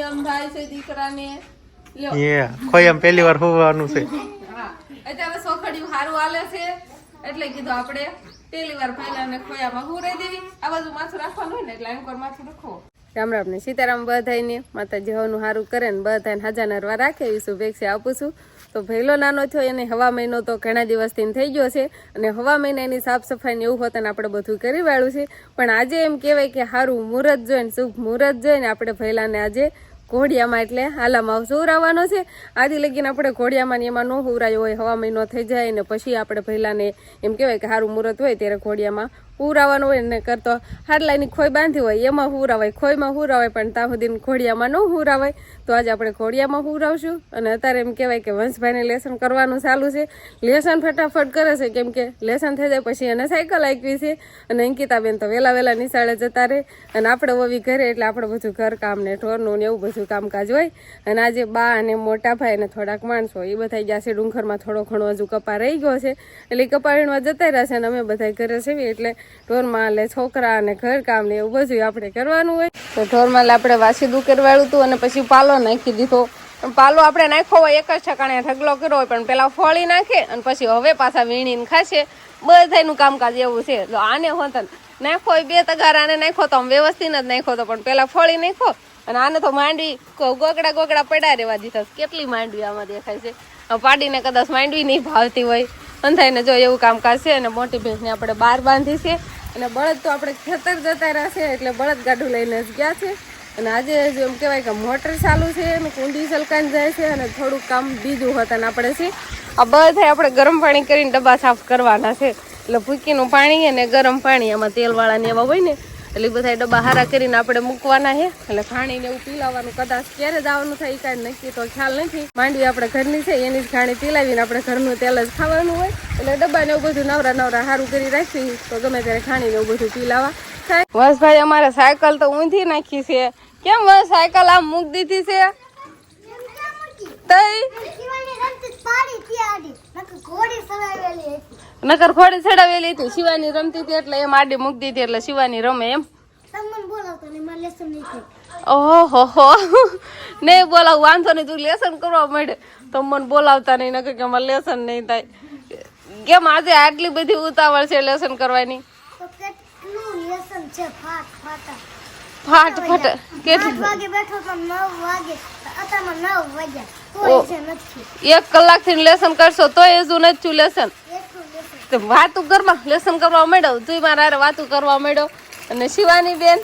એમ થાય છે દીકરાને. લ્યો. એ કોઈ એમ પહેલી વાર હોવાનું છે. હા. અત્યારે સોખડિયું સારું હાલે છે. એટલે કીધું આપણે પેલી વાર પહેલાને ખોયામાં ખોયામાં રહી દેવી? આ બાજુ માથું રાખવાનું હોય ને એટલે એમ કર માથું રાખો. રામ રામ ને સીતારામ બધાઈને માતાજી હવનું સારું કરે ને બધાને હાજા નરવા રાખે એવી શુભેચ્છા આપું છું. તો ભેલો નાનો થયો એને હવા મહિનો તો ઘણા દિવસથી થઈ ગયો છે અને હવા મહિનાની સાફ સફાઈ ને એવું હોત ને આપણે બધું કરી વાળું છે. પણ આજે એમ કહેવાય કે સારું મુહૂર્ત જોઈને શુભ મુહૂર્ત જોઈને આપણે ભૈલાને આજે ઘોડિયામાં એટલે હાલામાં સુવરાવવાનો છે. આદિ લગીને આપણે ઘોડિયામાં ને એમાં ન હુરાયો હોય, હવા મહિનો થઈ જાય ને પછી આપણે ભૈલાને એમ કહેવાય કે સારું મુહૂર્ત હોય ત્યારે ઘોડિયામાં હુરાવાનું હોય ને કરતો હાડલાની ખોઈ બાંધી હોય, એમાં હુરાવાય, ખોઈમાં હુરાવાય, પણ ત્યાં સુધી ઘોડિયામાં ન હુરાવાય. તો આજે આપણે ઘોડિયામાં હુરાવશું અને અત્યારે એમ કહેવાય કે વંશભાઈને લેસન કરવાનું ચાલુ છે. લેસન ફટાફટ કરે છે, કેમ કે લેસન થઈ જાય પછી એને સાયકલ આપી છે અને અંકિતાબેન તો વહેલા વહેલા નિશાળે જતા રહે અને આપણે વવી ઘરે એટલે આપણે બધું ઘર કામ ને ઢોરનું ને એવું બધું કામકાજ હોય. અને આજે બા અને મોટા ભાઈ અને થોડાક માણસો, એ બધા ગયા છે ડુંગરમાં થોડો ઘણો હજુ કપા રહી ગયો છે. એટલે કપા વીણવા જતા છે અને અમે બધા ઘરે સેવી એટલે ઢોરમાં એટલે છોકરા અને ઘરકામ ને એવું બધું આપણે કરવાનું હોય. તો ઢોરમાં આપણે વાસી દુકેરવાળું હતું અને પછી પાલો નાખી દીધો. પાલો આપણે નાખ્યો હોય એક જ ઠકાણે ઢગલો કર્યો હોય, પણ પેલા ફળી નાખે અને પછી હવે પાછા વીણીને ખાશે. બધાયનું કામકાજ એવું છે. તો આને હોતન નાખો બે તગારાને નાખો તો વ્યવસ્થિત જ નાખો તો પણ પેલા ફળી નાખો અને આને તો માંડવી ગોગડા ગોગડા પડ્યા રહેવા દીધા. કેટલી માંડવી આમાં દેખાય છે. પાડીને કદાચ માંડવી નહીં ભાવતી હોય. અંધાઈને જો એવું કામકાજ છે અને મોટી ભેંસને આપણે બહાર બાંધી છે અને બળદ તો આપણે ખેતર જતા રહેશે એટલે બળદ ગાડું લઈને જ ગયા છે. અને આજે જો એમ કહેવાય કે મોટર ચાલુ છે અને કુંડી સલકાઈને જાય છે અને થોડુંક કામ બીજું હતા આપણે છે. આ બધા આપણે ગરમ પાણી કરીને ડબ્બા સાફ કરવાના છે. એટલે ભૂકીનું પાણી અને ગરમ પાણી એમાં તેલવાળાને એવા હોય ને એટલે બધા ડબ્બા હારા કરીને આપણે મૂકવાના છે. એટલે ખાણી ને એવું પીલાવાનું કદાચ ક્યારે જ આવવાનું થાય એ કાંઈ નક્કી તો ખ્યાલ નથી. માંડવી આપણે ઘરની છે એની જ ખાણી પીલાવીને આપણે ઘરનું તેલ જ ખાવાનું હોય. એટલે ડબ્બા ને એવું બધું નવરા નવરા સારું કરી રાખી તો ગમે ત્યારે ખાણી ને એવું બધું પીલાવા થાય. બસ ભાઈ અમારે સાયકલ તો ઊંધી નાખી છે. કેમ વસ સાયકલ આમ મૂક દીધી છે? તઈ? નકર ખોડે ચડાવેલી હતી શિવાની રમતી હતી એટલે એમ આડી મૂકતી દીધી એટલે શિવાની રમે એમ. ઓહો હો. બોલાવ વાંધો નહીં તું લેસન કરવા માંડે. તો મને બોલાવતા નહીં નકર કે મારે લેસન નહીં થાય. કેમ આજે આટલી બધી ઉતાવળ છે લેસન કરવાની? ફાટ ફાટ કેટલી એક કલાકથી લેસન કરશો તો એ હજુ નથી લેસન. તો વાતું કરવા લેસન કરવા માંડ્યો તું મારા હારે વાતું કરવા માંડ્યો અને શિવાની બેન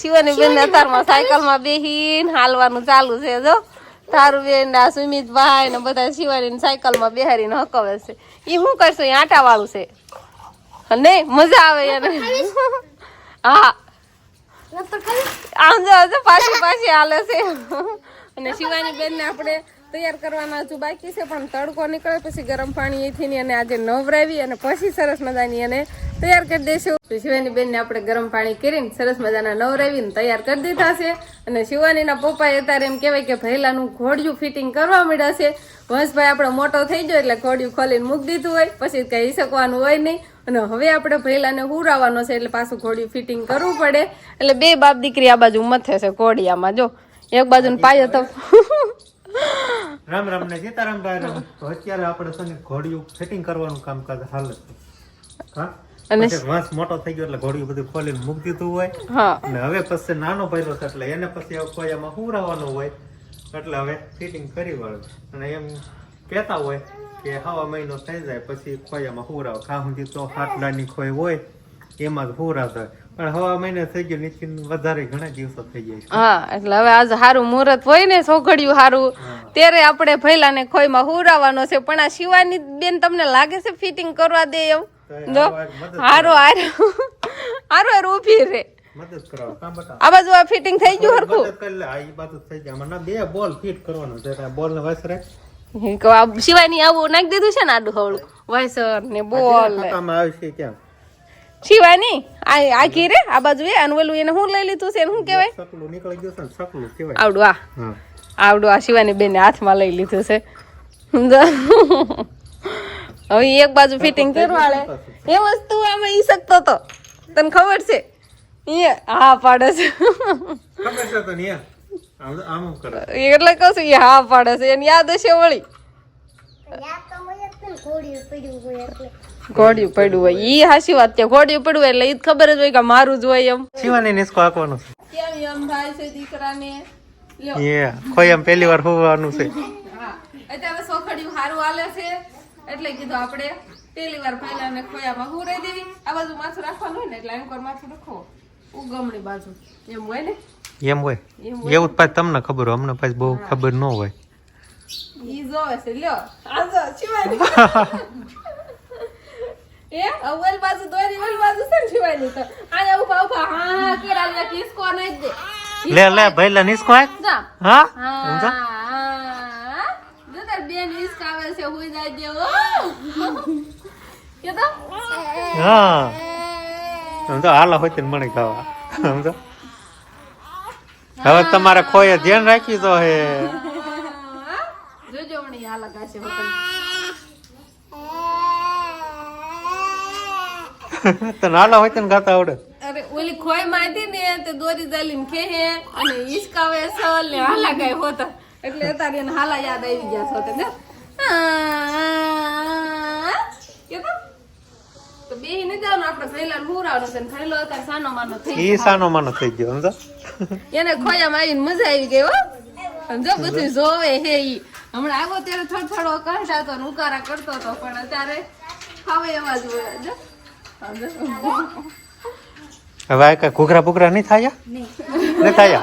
શિવાની બેન અત્યારમાં સાયકલમાં બેહીને હાલવાનું ચાલુ છે જો. તારું બેન આ સુમિતભાઈ ને બધા શિવાની સાયકલમાં બેહારીને હકવે છે. એ શું કરશે? એ આટા વાળું છે નહીં મજા આવે એને. હા. આમ જો પાછી પાછી હાલે છે. અને શિવાની બેન ને આપણે તૈયાર કરવાના હજુ બાકી છે, પણ તડકો નીકળે પછી ગરમ પાણી એથી ની અને આજે નવરાવી અને પછી સરસ મજાની એને તૈયાર કરી દઈશું તો બેન ને આપણે ગરમ પાણી કરીને સરસ મજાના નવરાવીને તૈયાર કરી દીધા છે. અને શિવાનીના પપ્પાએ અત્યારે એમ કહેવાય કે ભૈલાનું ઘોડિયું ફિટિંગ કરવા મળ્યા છે. વંશભાઈ આપણો મોટો થઈ ગયો એટલે ઘોડિયું ખોલીને મૂકી દીધું હોય, પછી કહી શકવાનું હોય નહીં. અને હવે આપણે ભૈલાને હુરાવાનો છે, એટલે પાછું ઘોડિયું ફિટિંગ કરવું પડે. એટલે બે બાપ દીકરી આ બાજુ મથે છે, ઘોડિયામાં, જો. એક બાજુ પાયો તો રામ રામ ને સીતારામ રામ તો અત્યારે આપણે છે ને ઘોડિયું ફિટિંગ કરવાનું કામકાજ હાલ હા? અને વાંસ મોટો થઈ ગયો એટલે ઘોડિયું બધું ખોલીને મૂકી દીધું હોય. અને હવે પછી નાનો ભાઈ છે એટલે એને પછી એમાં હુરાવાનું હોય. એટલે હવે ફિટિંગ કરી વાળું. અને એમ કહેતા હોય કે હવા મહિનો થઈ જાય પછી ખોયામાં હુરાવ ખા સુધી તો હાટલાની ખોય હોય. એમાં જ હુરા થાય. પણ હવા મહિને થઈ ગયો નીચે વધારે ઘણા દિવસો થઈ જાય હા એટલે હવે આજ સારું મુહૂર્ત હોય ને સોઘડિયું સારું ત્યારે આપણે ભૈલાને ખોઈમાં હુરાવાનો છે. પણ આ શિવાની બેન તમને લાગે છે ફિટિંગ કરવા દે એમ? જો હારો હારો હારો. હારો ઊભી રે. આ બાજુ આ ફિટિંગ થઈ ગયું હરખું? મદદ કરી લે. આ બાજુ થઈ જાય. આમાં બે બોલ ફિટ કરવાનો છે. બોલ ને વસરે. શિવાની આવું નાખી દીધું છે ને આડું હવળું? વાયસર ને બોલ. આવશે કેમ શિવાની? આ આ ઘી રે આ બાજુ એ અને ઓલું એને હું લઈ લીધું છે એને શું કહેવાય? સકલું નીકળી ગયું છે ને સકલું કહેવાય. આવડું આ. આવડું આ શિવાની બેને હાથમાં લઈ લીધું છે. હવે એક બાજુ ફિટિંગ કરવાળે એ વસ્તુ આમાં ઈ શકતો તો. તને ખબર છે? એ હા પાડે છે. ખબર છે તો નહીં આમ આમ આમ કરે. એટલે કહું છું એ હા પાડે છે. એની યાદ હશે વળી. યાદ તો મને પડ્યું હોય એટલે. ઘોડિયું પડ્યું હોય. ઈ હાસી વાત છે. ઘોડિયું પડ્યું એટલે ઈ ખબર જ હોય કે મારું જ હોય એમ. શિવાની નિસ્કો આંકવાનો છે. કેમ એમ થાય છે દીકરાને? લ્યો. કોઈ એમ પહેલી વાર હોવાનું છે. હા. અત્યારે સોખડિયું સારું હાલે છે. એટલે કીધું આપણે પેલી વાર પહેલા ખોયામાં હું રહી દેવી? આ બાજુ માથું રાખવાનું હોય ને એટલે એમ કર માથું રાખો. ઉગમણી બાજુ. એમ હોય ને? એમ હોય. એવું તમને ખબર હોય. અમને પાછું બહુ ખબર ન હોય. ઈ જોવે છે. લ્યો. આ જો શિવાની. એ? અવલ બાજુ દોરી ઓલ બાજુ છે ને શિવાની તો. આયા ઊભા ઊભા. હા હા લે કિસકો નહીં દે. લે લે ભઈલા નિસ્કો આંક જા. હા? હા હા. જો તાર બેન હિસકાવે છે હુઈ જાય દે ઓ કે તો હા. સમજો? હાલો હોય ને મને ખાવા. સમજો? હવે તમારે કોઈ ધ્યાન રાખી તો હે. જોજો મને આ લગાશે હોતન તને નાના હોય તને ગાતા આવડે. અરે ઓલી ખોય માતી ને તે દોરી જાલીને ખેહે અને ઈસકાવે સલ ને હાલા ગાય હોતા એટલે અત્યારે એને હાલા યાદ આવી ગયા છો તને તો તો ને જાવ ને આપણે ખૈલા હુરાવનો છે ને ખૈલો અત્યારે સાનો માનો થઈ ઈ સાનો માનો થઈ ગયો સમજો? એને ખોયામાં આવીને મજા આવી ગઈ હો. સમજો બધું જોવે હે ઈ. હમણાં આવ્યો ત્યારે થોડો થોડો કંટાતો ને ઉકારા કરતો હતો પણ અત્યારે હવે એવા જ હોય? હવે આ કઈ ઘૂઘરા બુઘરા નહીં થાય? નહીં. થાય?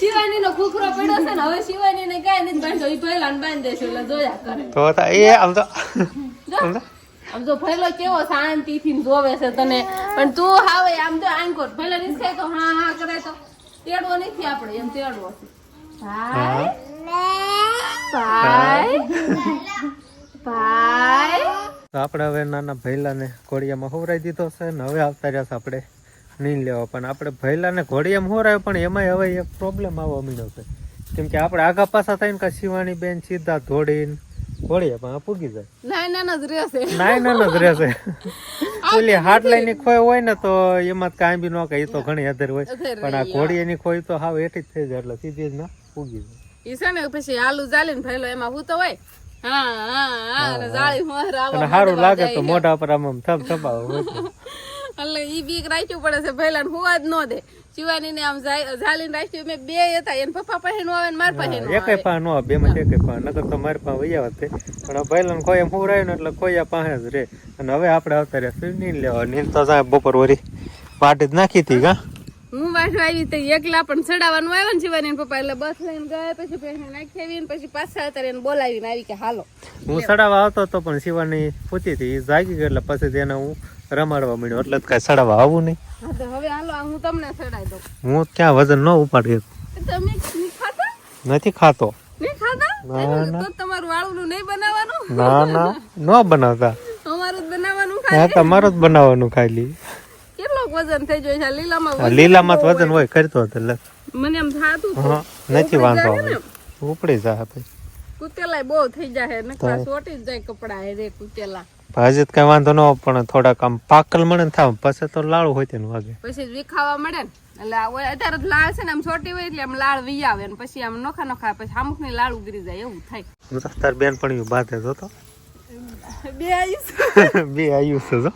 શિવાની નો કુકરો પડ્યો છે ને હવે શિવાની ને કઈ નથી બાંધો ઈ પહેલા ને બાંધી દેશે એટલે જોયા કરે. તો એ આમ તો આમ કેવો શાંતિથી જોવે છે તને પણ તું હાવે આમ તો આંકોટ ભલે નિસ્કાય તો હા હા કરે તો. તેડવો નથી આપણે એમ તેડવો છે. ભાઈ? ભાઈ? ભાઈ? તો આપણે હવે નાના ભૈલાને ઘોડિયામાં હોવરાઈ દીધો છે ને હવે આવતા રહ્યા આપણે નહીં લેવા. પણ આપણે ભૈલાને ઘોડિયામાં હોરાય પણ એમાંય હવે એક પ્રોબ્લેમ આવવા મળ્યો છે. કેમ કે આપણે આગા પાછા થઈને કે શિવાણી બેન સીધા ધોડીને ઘોડિયામાં પૂગી જાય. ના ના ના જ રહેશે નાય જ રહેશે ઓલી હાટ લાઈની ખોય હોય ને તો એમાં કાંઈ બી ન કહે એ તો ઘણી અધર હોય. પણ આ ઘોડિયાની ખોઈ તો હાવ હેઠી જ થઈ જાય એટલે સીધી જ ના પૂગી જાય. છે ને પછી આલુ જાલીને ભઈલો એમાં હું તો હોય. હા હા હા અને સારું લાગે તો મોઢા પર આમ આમ થપ થપાવે એટલે ઈ બીક રાખ્યું પડે છે ભઈલા ને હુવા જ ન દે. શિવાની ને આમ જાલીને રાખ્યું મેં બે હતા એને પપ્પા પાસે નો આવે ને મારા પાસે નો એકે પા નો બે માં એકે પા નકર તો મારી પાસે વૈયા હોત પણ ભાઈલાને કોઈ એમ હુરાય ને એટલે કોઈ આ પાસે જ રે. અને હવે આપણે આવતા રહ્યા નીંદ લેવા નીંદ તો સાહેબ બપોર વરી પાટી જ નાખી હતી કા? વાંચવા આવી તો એકલા પણ ચડાવવાનું આવ્યો ને શિવાની પપ્પા એટલે બસ લઈને ગયા પછી પેલી નાખી આવી ને પછી પાછા અત્યારે એને બોલાવીને આવી કે હાલો. હું ચડાવવા આવતો હતો પણ શિવાની પૂછી હતી જાગી ગયો એટલે પછી તેને હું રમાડવા મળ્યો એટલે જ ચડાવવા આવું નહીં. હવે હાલો હું તમને ચડાવી દઉં. હું ક્યાં વજન ન ઉપાડી. તમે નથી ખાતો. તમારું વાળું નહીં બનાવવાનું? ના ના. ન બનાવતા. અમારું જ બનાવવાનું તમારું જ બનાવવાનું ખાલી. કેટલોક વજન થઈ જાય છે. લીલામાં લીલામાં વજન હોય કરતો હતો એટલે મને એમ થાતું. નથી વાંધો ઉપડી જાય પછી કુતેલાય બહુ થઈ જાય નકરા સોટી જ જાય કપડા હે રે કુતેલા. ભાજી કઈ વાંધો ન પણ થોડાક આમ પાકલ મળે ને થાવ. પછી તો લાળ હોય તેનું વાગે પછી વિખાવા મળે ને. એટલે અત્યારે લાળ છે ને આમ છોટી હોય એટલે આમ લાળ વી આવે ને. પછી આમ નોખા નોખા પછી અમુકની લાળ ઉગરી જાય એવું થાય. તાર બેન પણ બાતે જોતો બે આયુષ બે આયુષ જો.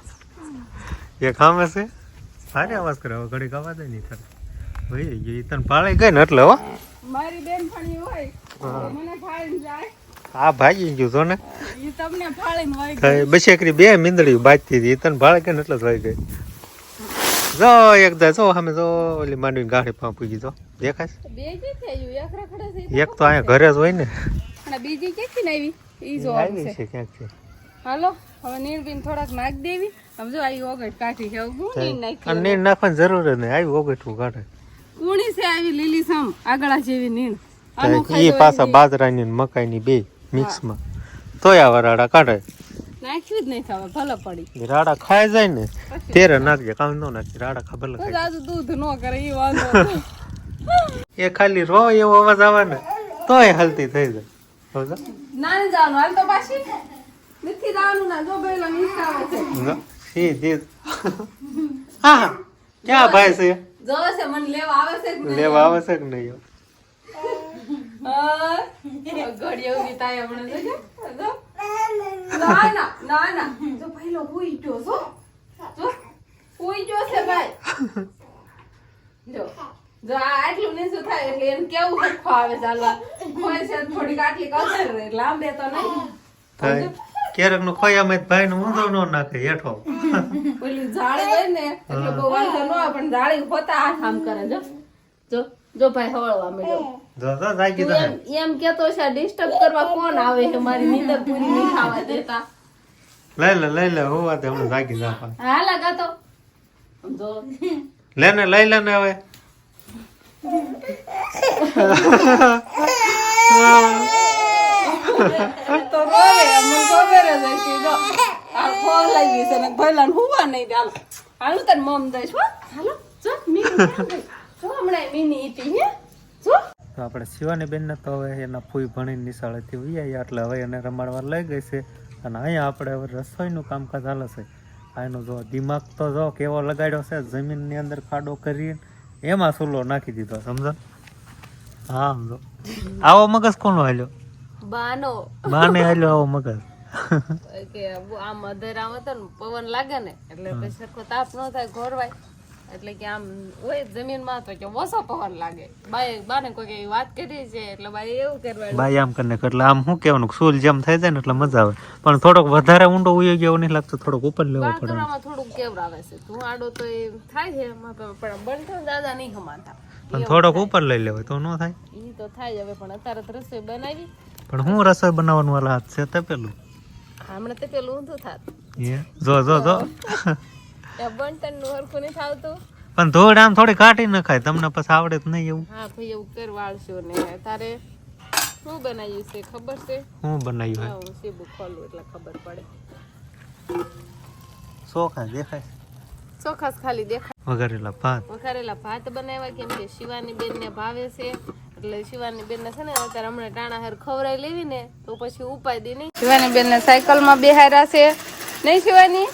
એક હામે છે. સારી અવાજ કરે હવે ઘડીક અવાજ નહીં થાય. ભાઈ એ તને ભાળે ગઈ ને એટલે હો. મારી બેન પણ હોય મને ફાળીને જાય. હા ભાગી ગયું જો ને. ઈ તમને ફાળીને હોય કઈ બસેકરી બે મીંદડી બાજતી હતી. તને ભાળે ગઈ ને એટલે જ વહી ગઈ. જો એકદા જો અમે જો ઓલી માંડવી ગાડી પા પૂગી જો. દેખાય? બે જે થયું એક રખડે છે એક તો અહીંયા ઘરે જ હોય ને. અને બીજી ને આવી? ઈ જો આવી છે. ક્યાંક છે હાલો હવે નીણબીન થોડાક નાખ દેવી. સમજો આવી ઓગટ કાઢી છે હું નીણ નાખી નીણ નાખવાની જરૂર જ નહીં. આવી હું કાઢે. કુણી છે આવી લીલી સમ આગળા જેવી નીણ. લેવાની પાછા બાજરાની ને મકાઈની બે મિક્સમાં. તોય આવા રાડા કાઢે. નાખ્યું જ નહીં થવા ભલે પડી. રાડા ખાઈ જાય ને તેરે નાખજે. કામ ન નાખી રાડા ખબર દૂધ ન કરે એ વાંધો એ ખાલી રો એવો અવાજ આવે ને તોય હલતી થઈ જાય. ના જવાનું. હાલ તો પાછી. નથી જવાનું ના જો નીચે આવે છે? સીધી જ. હા ક્યાં ભાઈ છે? જોવે છે મને લેવા આવે છે કે નહીં? લેવા આવે છે કે નહીં? ઊભી થાય હમણાં. જો. ના ના ના ના. જો પહેલો હુઈ ગયો છો જો. હુઈ ગયો છે ભાઈ. જો. જો આ આટલું નીચું થાય એટલે એમ કેવું હરખો આવે ચાલવા? કોઈ છે થોડીક આટલી કસર લાંબે તો નહીં. થાય. ક્યારેકનું ખોયામાં ભાઈ નું ઊંધો નો નાખે હેઠો. પેલી જાળી હોય ને એટલે બહુ વાંધો નો આવે પણ જાળી હોતા આ કામ કરે જો. જો જો ભાઈ હળવા મળ્યો જો જો જાગી તો એમ કેતો છે ડિસ્ટર્બ કરવા કોણ આવે છે? મારી નીંદર પૂરી નહીં થવા દેતા. લઈ લે લઈ લે હોવા તે હમણાં જાગી જા લગાતો જો લે ને લઈ લે ને હવે. તો રોવે મને ખબર જ હતી જો આ ખોલ લાગી છે ને ભઈલાને હુવા નહીં દે હાલો હાલો તને મમ દઈશ હો હાલો જો મીની ગઈ? જો હમણાં તો આપણે શિવાની બેનને તો હવે એના ફૂઈ ભણીને નિશાળેથી ઉયા એટલે હવે એને રમાડવા લઈ ગઈ છે. અને અહીંયા આપણે હવે રસોઈનું કામકાજ હાલે છે. આનો જો દિમાગ તો જો કેવો લગાડ્યો છે, જમીનની અંદર ખાડો કરીને એમાં સુલો નાખી દીધો સમજો? હા, સમજો. આવો મગજ કોનો હાલ્યો? બાનો. બાને હાલ્યો આવો મગજ. કે આમ અધેરામ હતો ને પવન લાગે ને એટલે પછી સરખો તાપ ન થાય ઘોરવાય. એટલે કે આમ હોય જમીનમાં તો કે ઓછો પવન લાગે. બાય બાને કોઈ વાત કરી છે એટલે બાય એવું કરવાનું. બાઈ આમ કરીને એટલે આમ શું કહેવાનું? સૂલ જેમ થઈ જાય ને એટલે મજા આવે. પણ થોડોક વધારે ઊંડો ઉયો ગયો નહીં લાગતો થોડોક ઉપર લેવો પડે. થોડુંક કેવડાવે છે. તું આડો તો એ થાય છે પણ બંધ દાદા નહીં હમાતા. પણ થોડોક ઉપર લઈ લેવાય તો ન થાય. એ તો થાય જ હવે પણ અત્યારે રસોઈ બનાવી. પણ હું રસોઈ બનાવવાનું વાલા હાથ છે તે પેલું? હમણાં તે પેલું ઊંધું થાત. એ? જો જો જો. બનતનનું હરખું નહીં થાવતું પણ ધોળ આમ થોડી કાઢી નખાય તમને પછી આવડે જ નહીં એવું? હા ભાઈ એવું કરવાળશો ને. તારે શું બનાવ્યું છે ખબર છે? હું બનાવ્યું હા હું સીબું ખોલું એટલે ખબર પડે. ચોખા દેખાય? ચોખાસ ખાલી દેખાય. વઘારેલા ભાત. વઘારેલા ભાત બનાવ્યા કેમ કે શિવાની બેન ને ભાવે છે. એટલે શિવાની બેન ને છે ને અત્યારે હમણાં ટાણા હાર ખવરાઈ લેવી ને તો પછી ઉપાય દી નહીં. શિવાની બેન ને સાયકલમાં બેહાર્યા છે. નહીં શિવાની?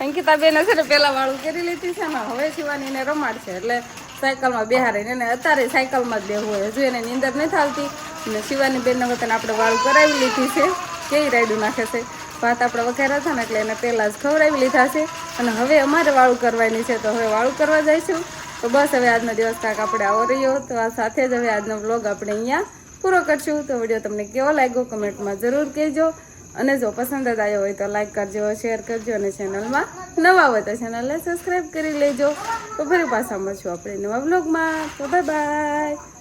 અંકિતા બેન છે ને પેલા વાળું કરી લીધી છે ને હવે શિવાની ને રમાડશે. એટલે સાયકલમાં બેહારે એને અત્યારે સાયકલમાં જ બેહવું હોય. હજુ એને નીંદર નથી આવતી. અને શિવાની બેન ને વતન આપણે વાળું કરાવી લીધી છે. કેવી રાયડું નાખે છે? ભાત આપણે વઘાર્યા હતા ને એટલે એને પહેલાં જ ખવડાવી લીધા છે. અને હવે અમારે વાળું કરવાની છે. તો હવે વાળું કરવા જઈશું. તો બસ હવે આજનો દિવસ કાંક આપણે આવો રહ્યો તો આ સાથે જ હવે આજનો વ્લોગ આપણે અહીંયા પૂરો કરશું. તો વીડિયો તમને કેવો લાગ્યો કમેન્ટમાં જરૂર કહેજો. અને જો પસંદ જ આવ્યો હોય તો લાઈક કરજો શેર કરજો અને ચેનલમાં નવા હોય તો ચેનલને સબસ્ક્રાઈબ કરી લેજો. તો ફરી પાછા મળશું આપણે નવા વ્લોગમાં તો બાય બાય